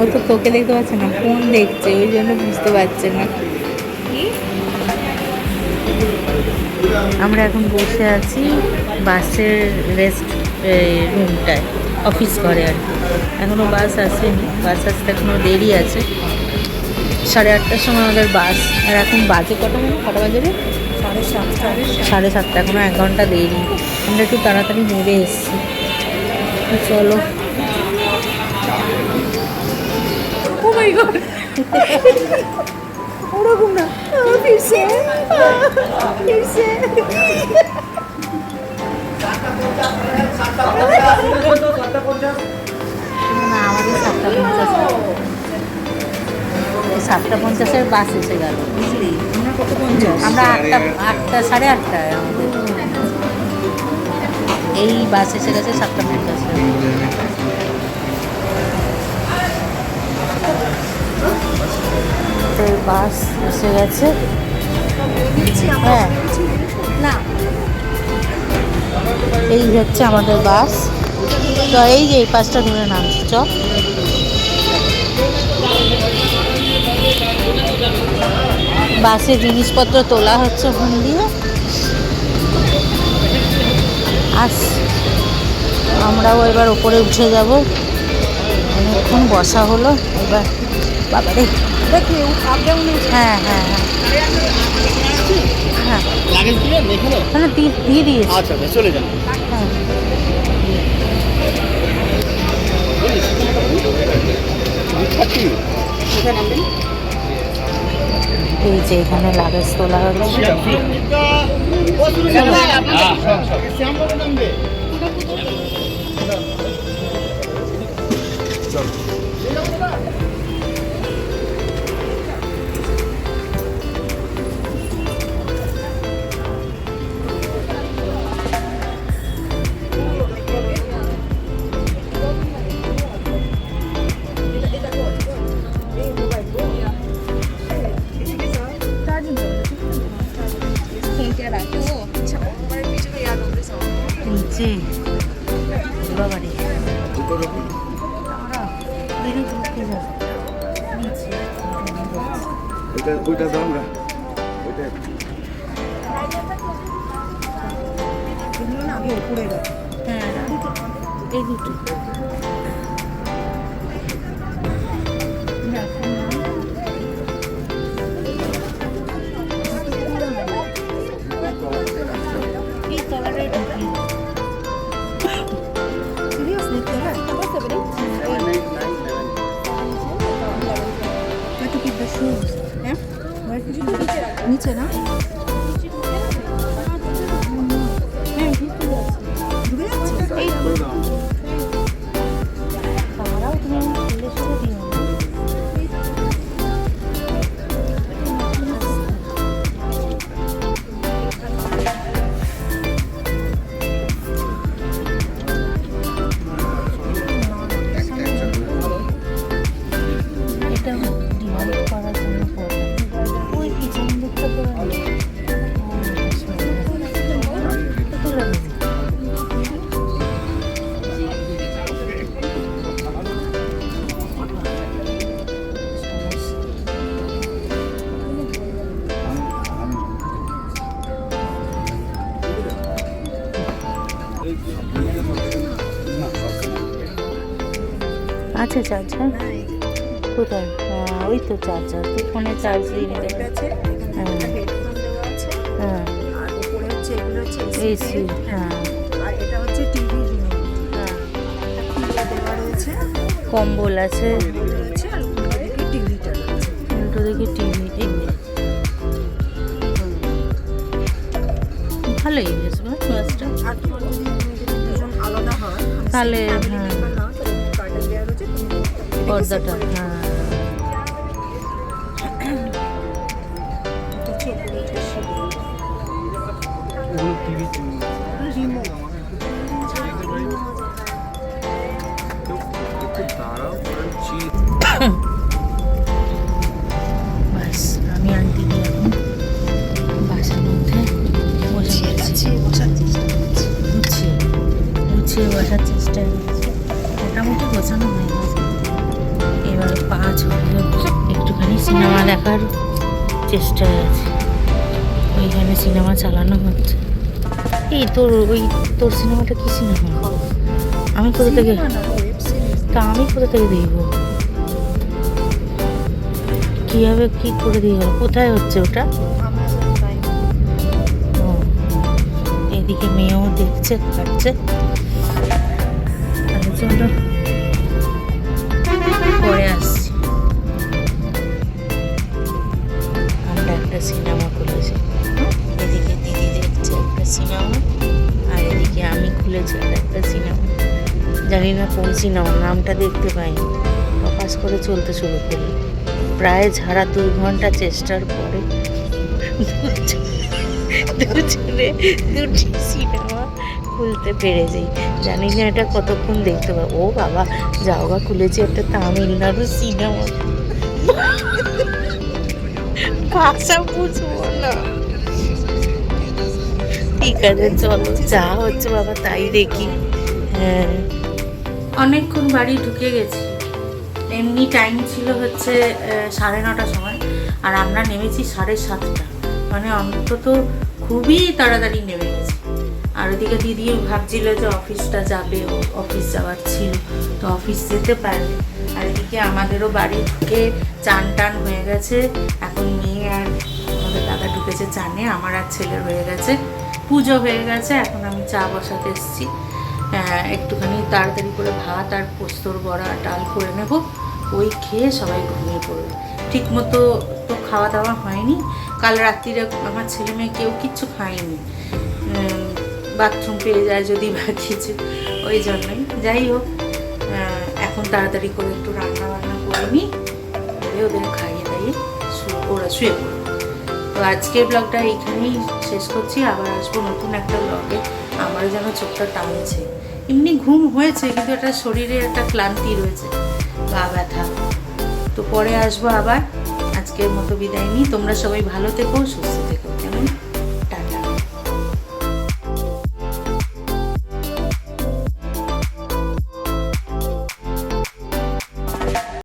ও তো তোকে দেখতে পাচ্ছে না ফোন দেখছে ওই জন্য বুঝতে পারছে না। আমরা এখন বসে আছি বাসের রেস্ট রুমটায় অফিস ঘরে আর কি। এখনও বাস আসেনি বাস আসতে এখনও দেরি আছে। সাড়ে আটটার সময় আমাদের বাস আর এখন বাজে কটা মানে কটা বাজে সাড়ে সাতটা। সাড়ে সাতটা এখনও এক ঘণ্টা দেরি। আমরা একটু তাড়াতাড়ি নেমে এসেছি। চলো। গড ওরকম না ফিরছে। ফিরছে। না আমাদের সাতটা পঞ্চাশ। সাতটা পঞ্চাশের বাস এসে গেল। বুঝলি? আমরা আটটা আটটা সাড়ে আটটায় আমাদের। এই বাস এসে গেছে সাতটা তো এই বাস এসে গেছে। হ্যাঁ। না। এই হচ্ছে আমাদের বাস। তো এই যে এই বাসটা ধরে নামছি, চ। বাসে জিনিসপত্র তোলা হচ্ছে ওখান দিয়ে। আস। আমরাও এবার ওপরে উঠে যাব। অনেকক্ষণ বসা হলো এবার বাবারে। দেখি হ্যাঁ হ্যাঁ হ্যাঁ। হ্যাঁ। দিয়ে দিয়েছি। আচ্ছা আচ্ছা চলে যান। হ্যাঁ। এই যে এখানে লাগেজ তোলা হচ্ছে শ্যামবাবু নিচে বাবারে ওইটা ওইটা দাও না ওইটা হ্যাঁ এই দুটো Where to keep the নিচে না হ্যাঁ ঢুকে যাচ্ছে ঢুকে যাচ্ছে এই আছে চার্জার কোথায়? হ্যাঁ, ওই তো চার্জার। তুই ফোনে চার্জ দিয়ে নিতে হ্যাঁ। এসি হ্যাঁ। আর এটা হচ্ছে টিভি হ্যাঁ। রয়েছে। কম্বল আছে। উল্টো দিকে টিভি ভালোই বেশ আলাদা হয়। তাহলে, হ্যাঁ। এটাকে পর্দাটা separate হ্যাঁ সিনেমা দেখার চেষ্টায় আছে। ওইখানে সিনেমা চালানো হচ্ছে। এই তোর ওই তোর সিনেমাটা কি সিনেমা? আমি কোথা থেকে? তা আমি কোথা থেকে দেখব? কীভাবে কী করে দিয়ে গেল? কোথায় হচ্ছে ওটা? এদিকে মেয়েও দেখছে খাচ্ছে। চলো। আমি একটা সিনেমা। জানি না কোন সিনেমা, নামটা দেখতে পাইনি। প্রকাশ করে চলতে শুরু করল। প্রায় ঝাড়া দুই ঘণ্টা চেষ্টার পরে দুজনে দুটি সিনেমা খুলতে পেরে যাই। জানি না এটা কতক্ষণ দেখতে পাবো। ও বাবা যাও বা খুলেছি একটা তামিলনাড়ু সিনেমা। ভাষা বুঝব না। ঠিক আছে, চলো, যা হচ্ছে বাবা, তাই দেখি। হ্যাঁ। অনেকক্ষণ বাড়ি ঢুকে গেছি। এমনি টাইম ছিল হচ্ছে সাড়ে নটার সময়, আর আমরা নেমেছি সাড়ে সাতটা। মানে অন্তত খুবই তাড়াতাড়ি নেমে গেছি। আর ওদিকে দিদি ভাবছিল যে অফিসটা যাবে, ও অফিস যাওয়ার ছিল, তো অফিস যেতে পারবে। আর এদিকে আমাদেরও বাড়ি ঢুকে চান টান হয়ে গেছে। এখন মেয়ে আর আমাদের দাদা ঢুকেছে চানে, আমার আর ছেলের হয়ে গেছে। পুজো হয়ে গেছে এখন আমি চা বসাতে এসেছি। আহ, একটুখানি তাড়াতাড়ি করে ভাত আর পোস্তর বড়া ডাল করে নেব ওই খেয়ে সবাই ঘুমিয়ে পড়বে। ঠিক মতো তো খাওয়া দাওয়া হয়নি। কাল রাত্রিরে আমার ছেলে মেয়ে কেউ কিচ্ছু খায়নি। বাথরুম পেয়ে যায় যদি বা কিছু ওই জন্যই। যাই হোক এখন তাড়াতাড়ি করে একটু রান্না বান্না করে নিই ওদের খাইয়ে দাইয়ে ওরা শুয়ে পড়বে। তো আজকের ব্লগটা এইখানেই শেষ করছি। আবার আসব নতুন একটা ব্লগে। আমার যেন চোখটা টানছে। এমনি ঘুম হয়েছে, কিন্তু একটা শরীরে একটা ক্লান্তি রয়েছে। বা ব্যথা। তো পরে আসব আবার। আজকের মতো বিদায় নিই। তোমরা সবাই ভালো থেকো, সুস্থ থেকো।